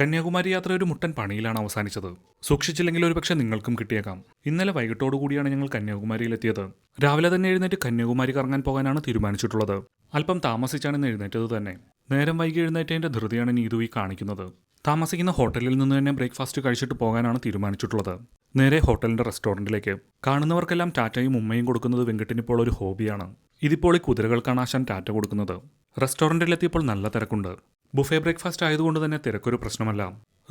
കന്യാകുമാരി യാത്ര ഒരു മുട്ടൻ പണിയിലാണ് അവസാനിച്ചത്. സൂക്ഷിച്ചില്ലെങ്കിൽ ഒരുപക്ഷെ നിങ്ങൾക്കും കിട്ടിയേക്കാം. ഇന്നലെ വൈകിട്ടോടുകൂടിയാണ് ഞങ്ങൾ കന്യാകുമാരിയിലെത്തിയത്. രാവിലെ തന്നെ എഴുന്നേറ്റ് കന്യാകുമാരി കറങ്ങാൻ പോകാനാണ് തീരുമാനിച്ചിട്ടുള്ളത്. അല്പം താമസിച്ചാണ് ഇന്ന് എഴുന്നേറ്റത് തന്നെ. നേരം വൈകി എഴുന്നേറ്റതിന്റെ ധൃതിയാണ് നീതു ഈ കാണിക്കുന്നത്. താമസിക്കുന്ന ഹോട്ടലിൽ നിന്ന് തന്നെ ബ്രേക്ക്ഫാസ്റ്റ് കഴിച്ചിട്ട് പോകാനാണ് തീരുമാനിച്ചിട്ടുള്ളത്. നേരെ ഹോട്ടലിന്റെ റെസ്റ്റോറന്റിലേക്ക് കാണുന്നവർക്കെല്ലാം ടാറ്റയും ഉമ്മയും കൊടുക്കുന്നത് വെങ്കട്ടിനിപ്പോൾ ഒരു ഹോബിയാണ്. ഇതിപ്പോൾ ഈ കുതിരകൾക്കാണ് ആശാൻ ടാറ്റ കൊടുക്കുന്നത്. റെസ്റ്റോറന്റിലെത്തിയപ്പോൾ നല്ല തിരക്കുണ്ട്. ബുഫേ ബ്രേക്ക്ഫാസ്റ്റ് ആയതുകൊണ്ട് തന്നെ തിരക്കൊരു പ്രശ്നമല്ല.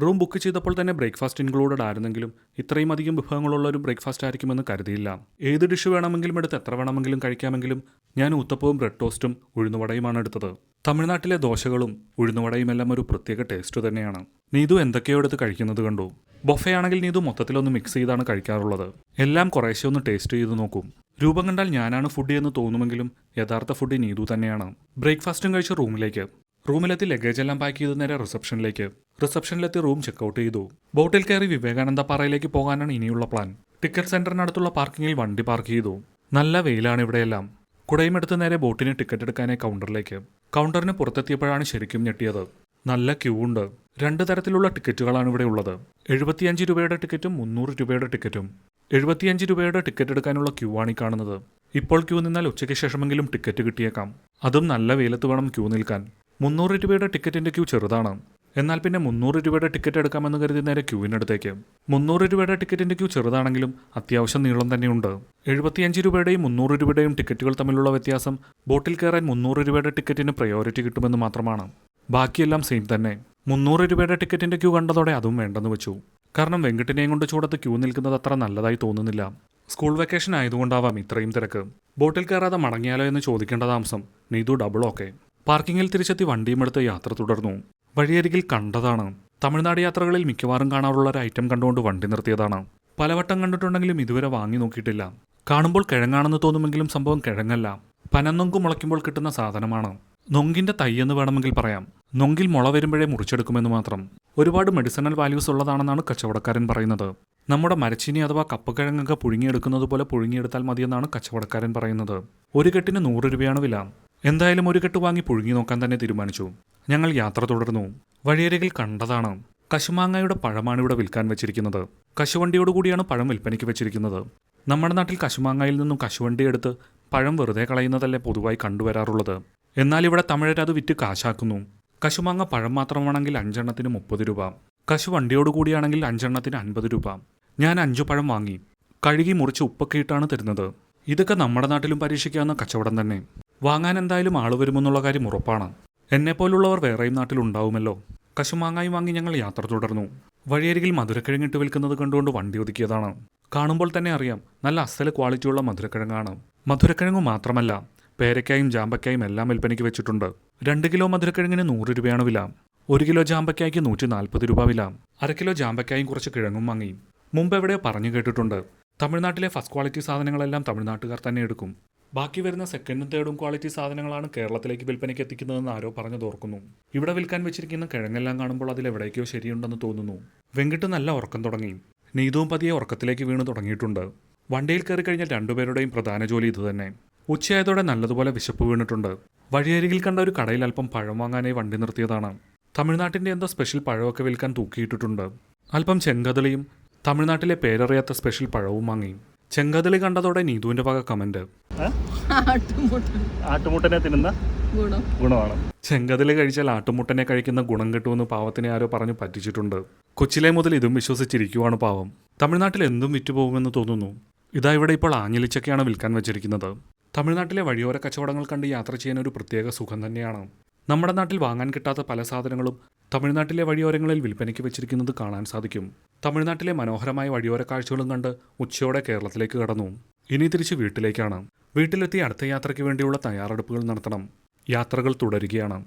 റൂം ബുക്ക് ചെയ്തപ്പോൾ തന്നെ ബ്രേക്ക്ഫാസ്റ്റ് ഇൻക്ലൂഡഡ് ആയിരുന്നെങ്കിലും ഇത്രയും അധികം വിഭവങ്ങളുള്ള ഒരു ബ്രേക്ക്ഫാസ്റ്റ് ആയിരിക്കുമെന്ന് കരുതിയില്ല. ഏത് ഡിഷ് വേണമെങ്കിലും എടുത്ത് എത്ര വേണമെങ്കിലും കഴിക്കാമെങ്കിലും ഞാൻ ഉത്തപ്പവും ബ്രെഡ് ടോസ്റ്റും ഉഴുന്നുവടയുമാണ് എടുത്തത്. തമിഴ്നാട്ടിലെ ദോശകളും ഉഴുന്നുവടയും എല്ലാം ഒരു പ്രത്യേക ടേസ്റ്റ് തന്നെയാണ്. നീതു എന്തൊക്കെയോ എടുത്ത് കഴിക്കുന്നത് കണ്ടു. ബൊഫെ ആണെങ്കിൽ നീതു മൊത്തത്തിലൊന്ന് മിക്സ് ചെയ്താണ് കഴിക്കാറുള്ളത്. എല്ലാം കുറേശ്ശെ ഒന്ന് ടേസ്റ്റ് ചെയ്ത് നോക്കും. രൂപം കണ്ടാൽ ഞാനാണ് ഫുഡ് എന്ന് തോന്നുമെങ്കിലും യഥാർത്ഥ ഫുഡ് നീതു തന്നെയാണ്. ബ്രേക്ക്ഫാസ്റ്റും കഴിച്ച് റൂമിലേക്ക്. റൂമിലെത്തി ലഗേജ് എല്ലാം പാക്ക് ചെയ്ത് നേരെ റിസപ്ഷനിലേക്ക്. റിസപ്ഷനിലെത്തി റൂം ചെക്കൗട്ട് ചെയ്തു. ബോട്ടിൽ കയറി വിവേകാനന്ദ പാറയിലേക്ക് പോകാനാണ് ഇനിയുള്ള പ്ലാൻ. ടിക്കറ്റ് സെന്ററിനടുത്തുള്ള പാർക്കിങ്ങിൽ വണ്ടി പാർക്ക് ചെയ്തു. നല്ല വെയിലാണ് ഇവിടെയെല്ലാം. കുടയും എടുത്ത് നേരെ ബോട്ടിന് ടിക്കറ്റ് എടുക്കാനായി കൗണ്ടറിലേക്ക്. കൗണ്ടറിന് പുറത്തെത്തിയപ്പോഴാണ് ശരിക്കും ഞെട്ടിയത്. നല്ല ക്യൂ ഉണ്ട്. രണ്ട് തരത്തിലുള്ള ടിക്കറ്റുകളാണ് ഇവിടെ ഉള്ളത്. എഴുപത്തിയഞ്ച് രൂപയുടെ ടിക്കറ്റും മുന്നൂറ് രൂപയുടെ ടിക്കറ്റും. എഴുപത്തിയഞ്ച് രൂപയുടെ ടിക്കറ്റ് എടുക്കാനുള്ള ക്യൂ ആണ് ഈ കാണുന്നത്. ഇപ്പോൾ ക്യൂ നിന്നാൽ ഉച്ചയ്ക്ക് ശേഷമെങ്കിലും ടിക്കറ്റ് കിട്ടിയേക്കാം. അതും നല്ല വെയിലത്ത് വേണം ക്യൂ നിൽക്കാൻ. മുന്നൂറ് രൂപയുടെ ടിക്കറ്റിന്റെ ക്യൂ ചെറുതാണ്. എന്നാൽ പിന്നെ മുന്നൂറ് രൂപയുടെ ടിക്കറ്റ് എടുക്കാമെന്ന് കരുതി നേരെ ക്യൂവിനടുത്തേക്ക്. മുന്നൂറ് രൂപയുടെ ടിക്കറ്റിന്റെ ക്യൂ ചെറുതാണെങ്കിലും അത്യാവശ്യം നീളം തന്നെയുണ്ട്. എഴുപത്തിയഞ്ച് രൂപയുടെയും മുന്നൂറ് രൂപയുടെയും ടിക്കറ്റുകൾ തമ്മിലുള്ള വ്യത്യാസം ബോട്ടിൽ കയറാൻ മുന്നൂറ് രൂപയുടെ ടിക്കറ്റിന് പ്രയോറിറ്റി കിട്ടുമെന്ന് മാത്രമാണ്. ബാക്കിയെല്ലാം സെയിം തന്നെ. മുന്നൂറ് രൂപയുടെ ടിക്കറ്റിന്റെ ക്യൂ കണ്ടതോടെ അതും വേണ്ടെന്ന് വെച്ചു. കാരണം വെങ്കിട്ടിനെയും കൊണ്ട് ചൂടത്ത് ക്യൂ നിൽക്കുന്നത് അത്ര നല്ലതായി തോന്നുന്നില്ല. സ്കൂൾ വെക്കേഷൻ ആയതുകൊണ്ടാവാം ഇത്രയും തിരക്ക്. ബോട്ടിൽ കയറാതെ മടങ്ങിയാലോ എന്ന് ചോദിക്കേണ്ട താമസം നീതു ഡബിൾ ഓക്കെ പാർക്കിങ്ങിൽ തിരിച്ചെത്തി വണ്ടിയും എടുത്ത് യാത്ര തുടർന്നു. വഴിയരികിൽ കണ്ടതാണ്. തമിഴ്നാട് യാത്രകളിൽ മിക്കവാറും കാണാറുള്ള ഒരു ഐറ്റം കണ്ടുകൊണ്ട് വണ്ടി നിർത്തിയതാണ്. പലവട്ടം കണ്ടിട്ടുണ്ടെങ്കിലും ഇതുവരെ വാങ്ങി നോക്കിയിട്ടില്ല. കാണുമ്പോൾ കിഴങ്ങാണെന്ന് തോന്നുമെങ്കിലും സംഭവം കിഴങ്ങല്ല. പനന്നൊങ്കു മുളയ്ക്കുമ്പോൾ കിട്ടുന്ന സാധനമാണ്. നൊങ്കിന്റെ എന്ന് വേണമെങ്കിൽ പറയാം. നൊങ്കിൽ മുള വരുമ്പോഴേ മുറിച്ചെടുക്കുമെന്ന് മാത്രം. ഒരുപാട് മെഡിസിനൽ വാല്യൂസ് ഉള്ളതാണെന്നാണ് കച്ചവടക്കാരൻ പറയുന്നത്. നമ്മുടെ മരച്ചീനി അഥവാ കപ്പക്കിഴങ്ങൊക്കെ പുഴുങ്ങിയെടുക്കുന്നത് പോലെ പുഴുങ്ങിയെടുത്താൽ മതിയെന്നാണ് കച്ചവടക്കാരൻ പറയുന്നത്. ഒരു കെട്ടിന് നൂറ് രൂപയാണ് വില. എന്തായാലും ഒരു കെട്ട് വാങ്ങി പുഴുങ്ങി നോക്കാൻ തന്നെ തീരുമാനിച്ചു. ഞങ്ങൾ യാത്ര തുടർന്നു. വഴിയരികിൽ കണ്ടതാണ് കശുമാങ്ങയുടെ പഴമാണ് ഇവിടെ വിൽക്കാൻ വെച്ചിരിക്കുന്നത്. കശുവണ്ടിയോടുകൂടിയാണ് പഴം വിൽപ്പനയ്ക്ക് വെച്ചിരിക്കുന്നത്. നമ്മുടെ നാട്ടിൽ കശുമാങ്ങയിൽ നിന്നും കശുവണ്ടി എടുത്ത് പഴം വെറുതെ കളയുന്നതല്ലേ പൊതുവായി കണ്ടുവരാറുള്ളത്. എന്നാൽ ഇവിടെ തമിഴരത് വിറ്റ് കാശാക്കുന്നു. കശുമാങ്ങ പഴം മാത്രമാണെങ്കിൽ അഞ്ചെണ്ണത്തിന് മുപ്പത് രൂപ. കശുവണ്ടിയോടുകൂടിയാണെങ്കിൽ വണ്ടിയോടുകൂടിയാണെങ്കിൽ അഞ്ചെണ്ണത്തിന് അൻപത് രൂപ. ഞാൻ അഞ്ചു പഴം വാങ്ങി. കഴുകി മുറിച്ച് ഉപ്പൊക്കെ ഇട്ടാണ് തരുന്നത്. ഇതൊക്കെ നമ്മുടെ നാട്ടിലും പരീക്ഷിക്കാവുന്ന കച്ചവടം തന്നെ. വാങ്ങാൻ എന്തായാലും ആൾ വരുമെന്നുള്ള കാര്യം ഉറപ്പാണ്. എന്നെപ്പോലുള്ളവർ വേറെയും നാട്ടിലുണ്ടാവുമല്ലോ കശുമാങ്ങായി വാങ്ങി ഞങ്ങൾ യാത്ര തുടർന്നു. വഴിയരികിൽ മധുരക്കിഴങ്ങിട്ട് വിൽക്കുന്നത് കണ്ടുകൊണ്ട് വണ്ടി ഒതുക്കിയതാണ്. കാണുമ്പോൾ തന്നെ അറിയാം നല്ല അസൽ ക്വാളിറ്റിയുള്ള മധുരക്കിഴങ്ങാണ്. മധുരക്കിഴങ്ങ് മാത്രമല്ല പേരയ്ക്കായും ജാമ്പയ്ക്കായും എല്ലാം വിൽപ്പനയ്ക്ക് വെച്ചിട്ടുണ്ട്. രണ്ട് കിലോ മധുരക്കിഴങ്ങിന് നൂറ് രൂപയാണ് വില. ഒരു കിലോ ജാമ്പയ്ക്കായ്ക്ക് നൂറ്റി നാൽപ്പത് രൂപ വില. അര കിലോ ജാമ്പയ്ക്കായും കുറച്ച് കിഴങ്ങും വാങ്ങി. മുമ്പ് എവിടെയോ പറഞ്ഞു കേട്ടിട്ടുണ്ട് തമിഴ്നാട്ടിലെ ഫസ്റ്റ് ക്വാളിറ്റി സാധനങ്ങളെല്ലാം തമിഴ്നാട്ടുകാർ തന്നെ എടുക്കും. ബാക്കി വരുന്ന സെക്കൻഡും തേർഡും ക്വാളിറ്റി സാധനങ്ങളാണ് കേരളത്തിലേക്ക് വിൽപ്പനയ്ക്ക് എത്തിക്കുന്നതെന്ന് ആരോ പറഞ്ഞു തോർക്കുന്നു ഇവിടെ വിൽക്കാൻ വെച്ചിരിക്കുന്ന കിഴങ്ങെല്ലാം കാണുമ്പോൾ അതിൽ എവിടേക്കോ ശരിയുണ്ടെന്ന് തോന്നുന്നു. വെങ്കിട്ട് നല്ല ഉറക്കം തുടങ്ങി. നീതുവും പതിയെ ഉറക്കത്തിലേക്ക് വീണ് തുടങ്ങിയിട്ടുണ്ട്. വണ്ടിയിൽ കയറി കഴിഞ്ഞാൽ രണ്ടുപേരുടെയും പ്രധാന ജോലി ഇതുതന്നെ ഉച്ചയായതോടെ നല്ലതുപോലെ വിശപ്പ് വീണിട്ടുണ്ട്. വഴിയരികിൽ കണ്ട ഒരു കടയിൽ അല്പം പഴം വാങ്ങാനായി വണ്ടി നിർത്തിയതാണ്. തമിഴ്നാട്ടിന്റെ എന്തോ സ്പെഷ്യൽ പഴമൊക്കെ വിൽക്കാൻ തൂക്കിയിട്ടിട്ടുണ്ട്. അല്പം ചെങ്കതളിയും തമിഴ്നാട്ടിലെ പേരറിയാത്ത സ്പെഷ്യൽ പഴവും വാങ്ങി. ചെങ്കതളി കണ്ടതോടെ നീതുവിന്റെ വക കമന്റ്. ആട്ടുമുട്ടനെ തിന്നുന്ന ഗുണമാണ്. ചെങ്കതിൽ കഴിച്ചാൽ ആട്ടുമുട്ടനെ കഴിക്കുന്ന ഗുണം കിട്ടുമെന്ന് പാവത്തിനെ ആരോ പറഞ്ഞു പറ്റിച്ചിട്ടുണ്ട്. കൊച്ചിലെ മുതൽ ഇതും വിശ്വസിച്ചിരിക്കുവാണ് പാവം. തമിഴ്നാട്ടിൽ എന്തും വിറ്റുപോകുമെന്ന് തോന്നുന്നു. ഇതാ ഇവിടെ ഇപ്പോൾ ആഞ്ഞിലിച്ചൊക്കെയാണ് വിൽക്കാൻ വെച്ചിരിക്കുന്നത്. തമിഴ്നാട്ടിലെ വഴിയോര കച്ചവടങ്ങൾ കണ്ട് യാത്ര ചെയ്യാൻ ഒരു പ്രത്യേക സുഖം തന്നെയാണ്. നമ്മുടെ നാട്ടിൽ വാങ്ങാൻ കിട്ടാത്ത പല സാധനങ്ങളും തമിഴ്നാട്ടിലെ വഴിയോരങ്ങളിൽ വിൽപ്പനയ്ക്ക് വെച്ചിരിക്കുന്നത് കാണാൻ സാധിക്കും. തമിഴ്നാട്ടിലെ മനോഹരമായ വഴിയോര കാഴ്ചകളും കണ്ട് ഉച്ചയോടെ കേരളത്തിലേക്ക് കടന്നു. ഇനി തിരിച്ച് വീട്ടിലേക്കാണ്. വീട്ടിലെത്തി അടുത്ത യാത്രയ്ക്ക് വേണ്ടിയുള്ള തയ്യാറെടുപ്പുകൾ നടത്തണം. യാത്രകൾ തുടരുകയാണ്.